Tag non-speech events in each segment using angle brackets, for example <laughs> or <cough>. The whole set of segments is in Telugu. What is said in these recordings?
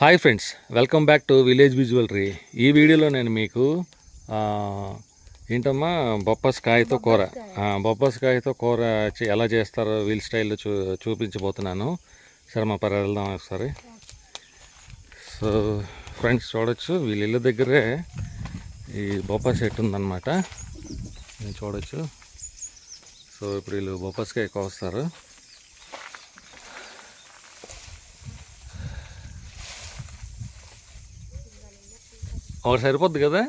Hi friends welcome back to village విజువలరీ. ఈ వీడియోలో నేను మీకు ఏంటమ్మా బొప్పస్కాయతో కూర. బొప్పస్కాయతో కూర చే- ఎలా చేస్తారో వీల్ స్టైల్లో చూ చూపించబోతున్నాను. సరే మా పరి వెళ్దాం ఒకసారి. సో ఫ్రెండ్స్ చూడొచ్చు వీళ్ళ ఇల్లు దగ్గరే ఈ బొప్పాయి చెట్టు ఉందన్నమాట. నేను చూడొచ్చు. సో ఇప్పుడు వీళ్ళు బొప్పస్కాయ కోస్తారు. ఒకటి సరిపోద్ది కదా?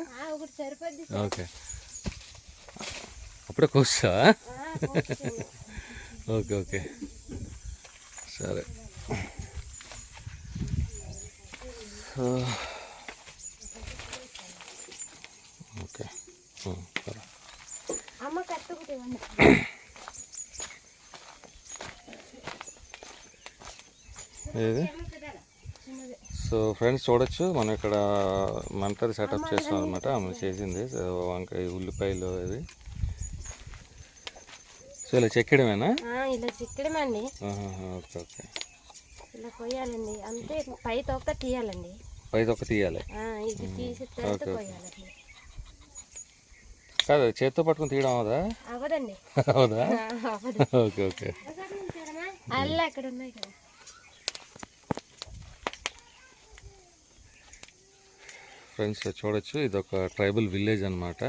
ఓకే. అప్పుడే కోసా. Okay okay. సరే. ఓకే. ఏది. సో ఫ్రెండ్స్ చూడొచ్చు. మనం ఇక్కడ మంటది సెటప్ చేస్తాం అనమాట ఆమె చేసింది. సో వంకాయ ఉల్లిపాయలు ఇది సో ఇలా చెక్కడమేనా? ఇలా చిక్కడమండి. Okay okay. ఇలా కొయ్యాలండి. అంతే పై తొక్క తీయాలండి. పైది ఒక తీయాలి. ఇది. కొయ్యాలండి. కాదు చేత్తో పట్టుకుని తీయడం అవదా? అవదండి. <laughs> అవదు? <laughs> Okay okay. అల్ల అక్కడ ఉన్నాయి కదా. ఫ్రెండ్స్ చూడొచ్చు. ఇది ఒక ట్రైబల్ విలేజ్ అన్నమాట.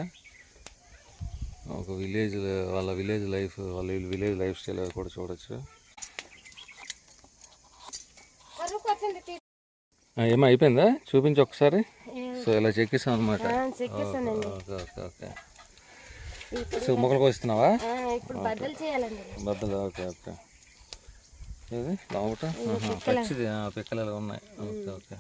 ఒక విలేజ్ వాళ్ళ విలేజ్ లైఫ్ వాళ్ళ విలేజ్ లైఫ్ స్టైల్ కూడా చూడొచ్చు. ఏమో అయిపోయిందా? చూపించి ఒకసారి. సో ఇలా చెక్కిస్తాం అనమాట ఓకే సో మొక్కలు కోస్తున్నావా బద్దలు ఓకే ఓకే. ఇది లోపట పచ్చిది పిక్కలు ఉన్నాయి? Okay okay.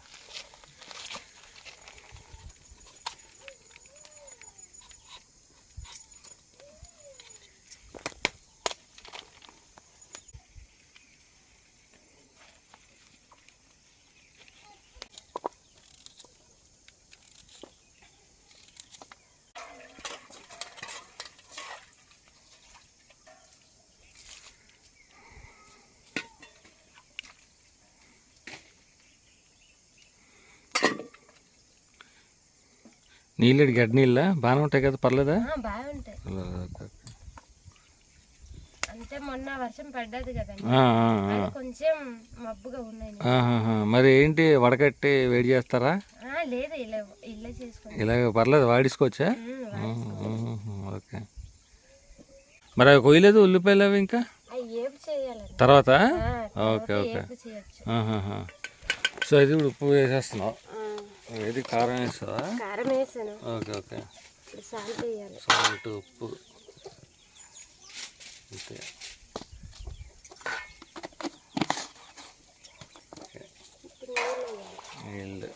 నీళ్ళు గడ్డి నీళ్ళ? బాగానే ఉంటాయి కదా పర్లేదా? ఆ, బాగుంటాయి ఓకే, ఓకే. అంటే మొన్న వర్షం పడ్డది కదండి. ఆ, ఆ, ఆ. అది కొంచెం మబ్బుగా ఉన్నాయి ఆహాహా. మరి ఏంటి వడకట్టి వేడి చేస్తారా? లేదు ఇలా ఇలాగ పర్లేదు ఆహాహా, ఓకే. మరి అవి కొయ్యలేదు ఉల్లిపాయలు అవి ఇంకా? తర్వాత? Okay okay. సో ఇది ఇప్పుడు ఉప్పు వేసేస్తున్నావు. ఇది కారం వేస్తావా కారం వేసాను. Okay okay. సాల్ట్ వేయాలి. సాల్ట్ ఉప్పు. అంతే. నీళ్ళు.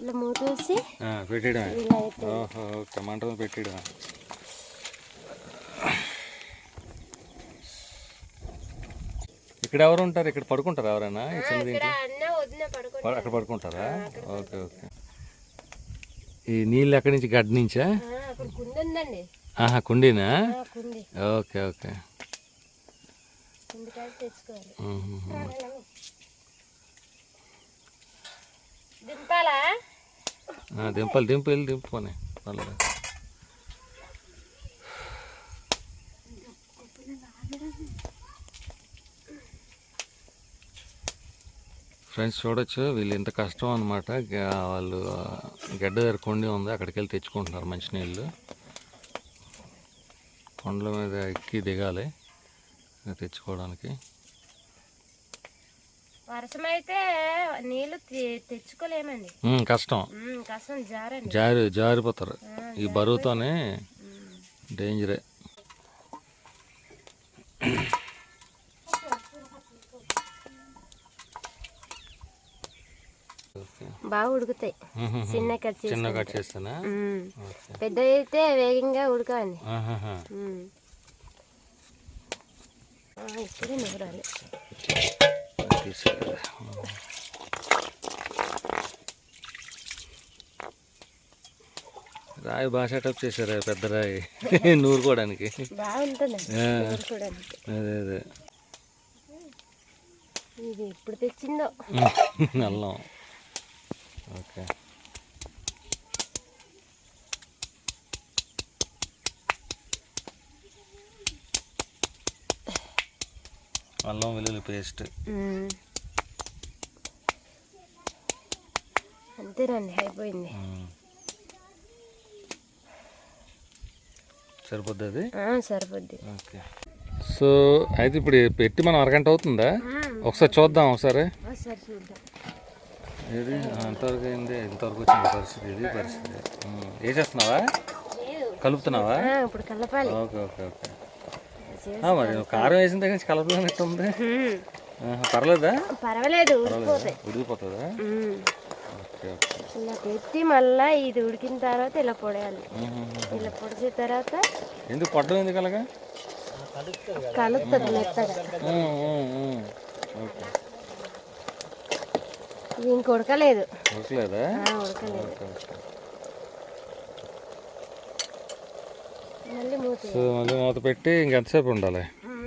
ఇలా మూత వేసి అయితే. ఓహో ఓకే. మంట మీద ఇక్కడ ఎవరు ఉంటారు ఇక్కడ పడుకుంటారా ఎవరైనా? ఈ చిన్న దీంట్లో? ప- అక్కడ పడుకుంటారా? Okay okay. ఈ నీళ్ళు ఎక్కడి నుంచి గడ్డ నుంచా? అక్కడ ఉందండి ఆహా కుండీనా? ఆ, ఓకే ఓకే. కుండి తెచ్చుకోవాలి. దింపాలా? ఆ, దింపాలి దింపు వెళ్ళి దింపుకొని పర్లేదు. ఫ్రెండ్స్ చూడొచ్చు వీళ్ళు ఇంత కష్టం అనమాట వాళ్ళు గడ్డ దగ్గర కొండి ఉంది అక్కడికి వెళ్ళి తెచ్చుకుంటున్నారు మంచినీళ్ళు. కొండల మీద ఎక్కి దిగాలి తెచ్చుకోవడానికి. వర్షం అయితే నీళ్ళు తె- తెచ్చుకోలేమండి. కష్టం. కష్టం జారి జారిపోతారు. ఈ బరువుతోనే. డేంజరే ఓకే బాగా ఉడుకుతాయి. చిన్న కట్ చిన్న కట్ చేస్తానా. పెద్ద అయితే వేగంగా ఇప్పుడే నూరాలి. రాయి బాగా సెటప్ చేశారు పెద్ద రాయి. <laughs> నూరుకోవడానికి. అదే అదే. ఇది ఇప్పుడు తెచ్చిందో. అల్లం ఓకే. అల్లం వెల్లుల్లి పేస్ట్. అంతేనండి అయిపోయింది. సరిపోద్ది అది? సరిపోద్ది. ఓకే. సో అయితే ఇప్పుడు పెట్టి మనం అరగంట అవుతుందా. ఒకసారి చూద్దాం ఒకసారి. ఒకసారి చూద్దాం. ఇది ఆ, ఎంతవరకు అయింది ఇంతవరకు వచ్చింది పరిస్థితి ఇది పరిస్థితి. ఉమ్. ఏ చేస్తున్నావా? లేదు. కలుపుతున్నావా? ఇప్పుడు కలపాలి. Okay okay okay. మరి కారం వేసిన దగ్గర నుంచి కలపలేనట్టు ఉంది పర్లేదా? పర్వాలేదు ఉడికిపోతుందా? ఇలా పెట్టి మళ్ళా ఇది ఉడికిన తర్వాత ఇలా పొడయాలి. ఇలా పొడిచిన తర్వాత ఎందుకు పడ్డం ఎందుకు అలాగా? కలుపుతుంది మెత్తగా. ఓకే. ఇది ఇంక ఉడకలేదు. ఉడకలేదా? మళ్ళీ మూత సో మళ్ళీ మూత పెట్టి ఇంకెంతసేపు ఉండాలి?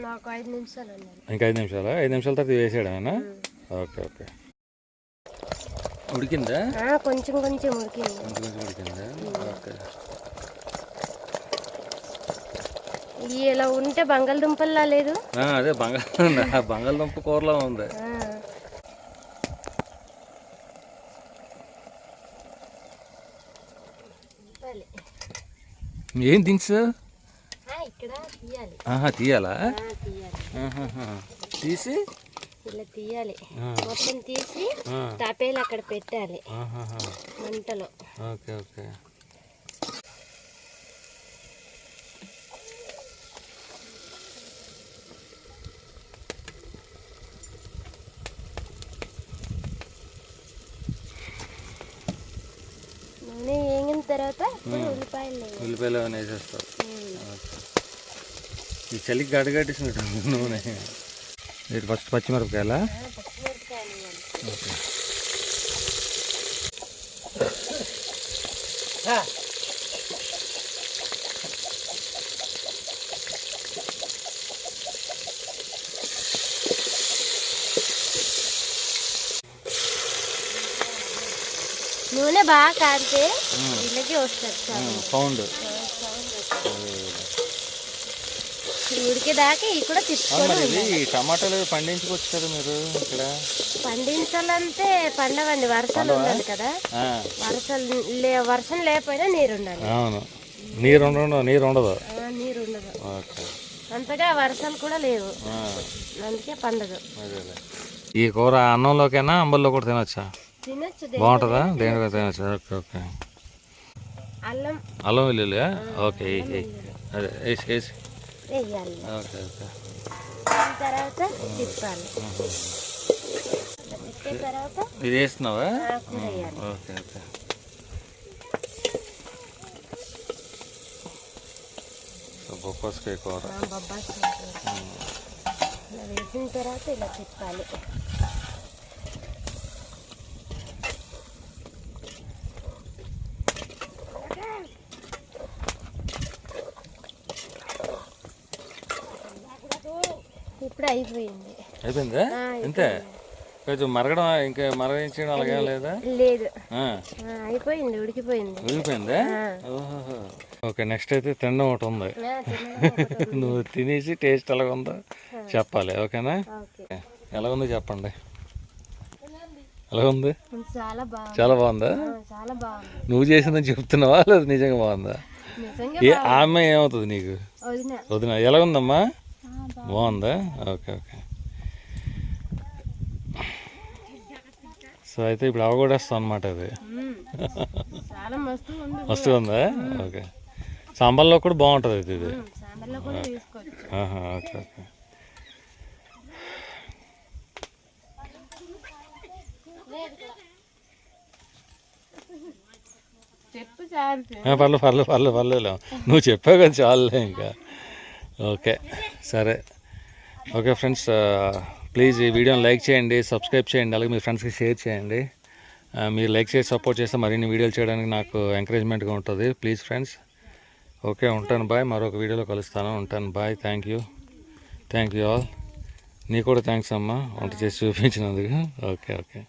నాకు ఐదు నిమిషాలు ఇంకా ఐదు నిమిషాలా? ఐదు నిమిషాల తర్వాత వేసేయడమేనా? Okay okay. ఉడికిందా? కొంచెం కొంచెం ఉడికింది. కొంచెం కొంచెం ఉడికిందా? ఓకే. ఇలా ఉంటే బంగాళదుంపల్లా లేదు? అదే బంగాళ <laughs> బంగాళదుంప కూరలో ఉంది ఆ. తిప్పాలి. ఏం దించు? ఇక్కడ తీయాలి. ఆహా తీయాలా. తీసి? ఇలా తీయాలి. మొత్తం తీసి తాపేలు అక్కడ పెట్టాలి. మంటలో. ఓకే ఓకే నూనె వేగిన తర్వాత ఇప్పుడు ఉల్లిపాయలు ఏమైనా వేసేస్తావు? ఈ చలికి గడగట్టేసినట్టు నూనె. ఫస్ట్ పచ్చిమిరపకాయలా. ఓకే. నూనె బాగా కారితే ఇళ్ళకి వస్తుంది. సౌండ్. ఉడికేదాకా కూడా. టమాటాలు పండించుకోవచ్చు కదా మీరు ఇక్కడ? పండించాలంటే పండవండి వర్షాలు ఉండాలి కదా. వర్షాలు లే వర్షం లేకపోయినా నీరు ఉండాలి అవును. నీరు ఉండదు నీరు ఉండదు నీరు ఉండదు అంతగా వర్షాలు కూడా లేవు. అందుకే పండదు. ఈ కూర అన్నంలోకైనా అంబల్లో కూడా తినొచ్చు? బాగుంటుందా? తినొచ్చా. Okay okay. అల్లం. అల్లం వెల్లుల్లి ఓకే. అదే వేసి వేసి. Okay okay. దాని తర్వాత తిప్పాలి. ఇది వేస్తున్నావా? Okay okay. బొప్పాస్కాయ కూర. వేసిన తర్వాత ఇలా తిప్పాలి ఇప్పుడు అయిపోయింది. అయిపోయిందా? అంతే కొంచెం మరగడం ఇంకా మరగించడం అలాగే లేదా? లేదు. అయిపోయింది ఉడికిపోయింది. ఉడికిపోయిందా. ఓహో ఓకే నెక్స్ట్ అయితే తినడం ఒకటి ఉంది. <laughs> నువ్వు తినేసి టేస్ట్ ఎలాగ ఉందో చెప్పాలి ఓకేనా? ఓకే. ఎలా ఉందో చెప్పండి. ఎలా ఉంది? చాలా బాగుంది. నువ్వు చేసిందని చెప్తున్నావా లేదా నిజంగా బాగుందా? ఏ ఆ అమ్మాయి ఏమవుతుంది నీకు? వదిన ఎలా ఉందమ్మా? బాగుందా. Okay okay. సో అయితే ఇప్పుడు అవగొడేస్తాం అనమాట అది. మస్తుగా ఉందా ఓకే. సాంబార్లో కూడా బాగుంటుంది అయితే ఇది. Okay okay. పర్లేదు పర్లేదు పర్లేదు పర్లేదు నువ్వు చెప్పావు కదా చాలులే ఇంకా. ఓకే సరే. ఓకే ఫ్రెండ్స్ ప్లీజ్ ఈ వీడియోని లైక్ చేయండి సబ్స్క్రైబ్ చేయండి అలాగే మీ ఫ్రెండ్స్కి షేర్ చేయండి. మీరు లైక్ చేసి సపోర్ట్ చేస్తే మరిన్ని వీడియోలు చేయడానికి నాకు ఎంకరేజ్మెంట్గా ఉంటుంది. Please friends. ఓకే ఉంటాను బాయ్. మరొక వీడియోలో కలుస్తాను. ఉంటాను bye. Thank you. Thank you all. నీకు కూడా థ్యాంక్స్ అమ్మా. వంట చేసి చూపించినందుకు. Okay okay.